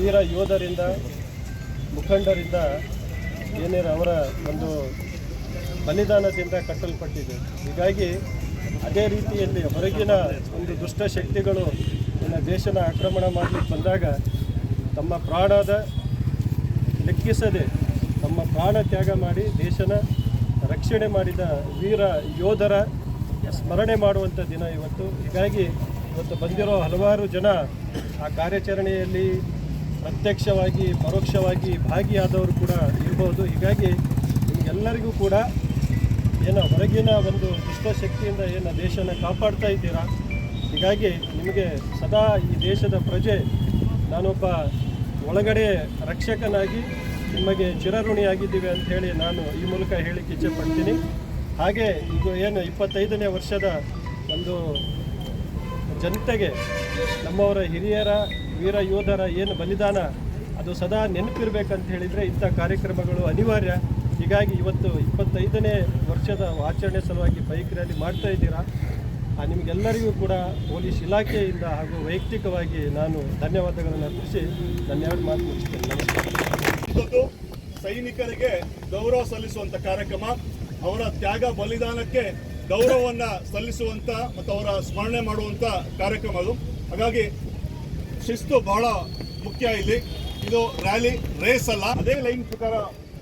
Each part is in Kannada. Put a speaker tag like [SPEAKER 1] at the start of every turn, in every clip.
[SPEAKER 1] ವೀರ ಯೋಧರಿಂದ, ಮುಖಂಡರಿಂದ ಏನೇನು ಅವರ ಒಂದು ಬಲಿದಾನದಿಂದ ಕಟ್ಟಲ್ಪಟ್ಟಿದೆ. ಹೀಗಾಗಿ ಅದೇ ರೀತಿಯಲ್ಲಿ ಹೊರಗಿನ ಒಂದು ದುಷ್ಟ ಶಕ್ತಿಗಳು ನನ್ನ ದೇಶನ ಆಕ್ರಮಣ ಮಾಡಲಿಕ್ಕೆ ಬಂದಾಗ ತಮ್ಮ ಪ್ರಾಣದ ಲೆಕ್ಕಿಸದೆ ತಮ್ಮ ಪ್ರಾಣ ತ್ಯಾಗ ಮಾಡಿ ದೇಶನ ರಕ್ಷಣೆ ಮಾಡಿದ ವೀರ ಯೋಧರ ಸ್ಮರಣೆ ಮಾಡುವಂಥ ದಿನ ಇವತ್ತು. ಹೀಗಾಗಿ ಇವತ್ತು ಬಂದಿರೋ ಹಲವಾರು ಜನ ಆ ಕಾರ್ಯಾಚರಣೆಯಲ್ಲಿ ಪ್ರತ್ಯಕ್ಷವಾಗಿ, ಪರೋಕ್ಷವಾಗಿ ಭಾಗಿಯಾದವರು ಕೂಡ ಇರ್ಬೋದು. ಹೀಗಾಗಿ ನಿಮಗೆಲ್ಲರಿಗೂ ಕೂಡ ಏನೋ ಹೊರಗಿನ ಒಂದು ದುಷ್ಟಶಕ್ತಿಯಿಂದ ಏನು ದೇಶನ ಕಾಪಾಡ್ತಾ ಇದ್ದೀರಾ? ಹೀಗಾಗಿ ನಿಮಗೆ ಸದಾ ಈ ದೇಶದ ಪ್ರಜೆ, ನಾನೊಬ್ಬ ಒಳಗಡೆ ರಕ್ಷಕನಾಗಿ ನಿಮಗೆ ಚಿರಋಣಿಯಾಗಿದ್ದೀವಿ ಅಂತ ಹೇಳಿ ನಾನು ಈ ಮೂಲಕ ಹೇಳಿಕ್ಕೆ ಇಚ್ಛೆ ಪಡ್ತೀನಿ. ಹಾಗೆ ಇದು ಏನು ಇಪ್ಪತ್ತೈದನೇ ವರ್ಷದ ಒಂದು ಜನತೆಗೆ, ನಮ್ಮವರ ಹಿರಿಯರ ವೀರ ಯೋಧರ ಏನು ಬಲಿದಾನ, ಅದು ಸದಾ ನೆನಪಿರ್ಬೇಕಂತ ಹೇಳಿದರೆ ಇಂಥ ಕಾರ್ಯಕ್ರಮಗಳು ಅನಿವಾರ್ಯ. ಹೀಗಾಗಿ ಇವತ್ತು ಇಪ್ಪತ್ತೈದನೇ ವರ್ಷದ ಆಚರಣೆ ಸಲುವಾಗಿ ಬೈಕ್ ರ್ಯಾಲಿ ಮಾಡ್ತಾ ಇದ್ದೀರಾ? ನಿಮಗೆಲ್ಲರಿಗೂ ಕೂಡ ಪೊಲೀಸ್ ಇಲಾಖೆಯಿಂದ ಹಾಗೂ ವೈಯಕ್ತಿಕವಾಗಿ ನಾನು ಧನ್ಯವಾದಗಳನ್ನು ಅರ್ಪಿಸಿ ನನ್ನ ಎರಡು ಮಾತು ಮುಗಿಸ್ತೇನೆ. ನಮಸ್ಕಾರ.
[SPEAKER 2] ಸೈನಿಕರಿಗೆ ಗೌರವ ಸಲ್ಲಿಸುವಂತ ಕಾರ್ಯಕ್ರಮ. ಅವರ ತ್ಯಾಗ ಬಲಿದಾನಕ್ಕೆ ಗೌರವವನ್ನು ಸಲ್ಲಿಸುವಂತ ಮತ್ತು ಅವರ ಸ್ಮರಣೆ ಮಾಡುವಂತ ಕಾರ್ಯಕ್ರಮ ಅದು. ಹಾಗಾಗಿ ಶಿಸ್ತು ಬಹಳ ಮುಖ್ಯ ಇಲ್ಲಿ. ಇದು ರ್ಯಾಲಿ ರೇಸ್ ಅಲ್ಲ. ಅದೇ ಲೈನ್ ಪ್ರಕಾರ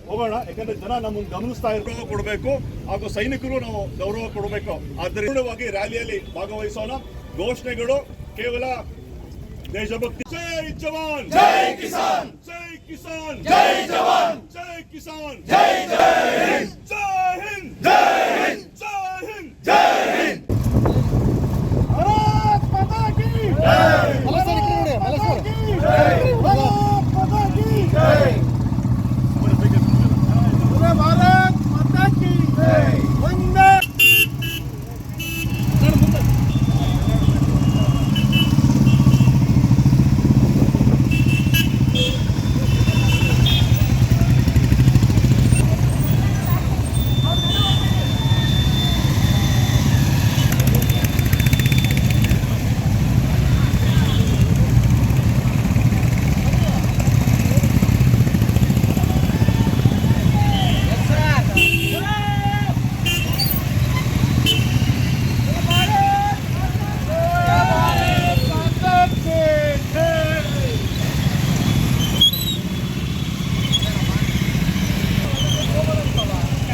[SPEAKER 2] ಹೋಗೋಣ. ಯಾಕಂದ್ರೆ ಜನ ನಮ್ಮನ್ನು ಗಮನಿಸ್ತಾ ಇರೋ ಗೌರವ ಕೊಡಬೇಕು. ಹಾಗೂ ಸೈನಿಕರು ನಾವು ಗೌರವ ಕೊಡಬೇಕು. ಆದ್ದರಿಂದ ರ್ಯಾಲಿಯಲ್ಲಿ ಭಾಗವಹಿಸೋಣ. ಘೋಷಣೆಗಳು ಕೇವಲ ದೇಶಭಕ್ತಿ. ಜೈ ಜವಾನ್! ಜೈ ಕಿಸಾನ್! ಜೈ ಕಿಸಾನ್! ಜೈ ಜವಾನ್! ಜೈ ಕಿಸಾನ್! ಜೈ ಜೈ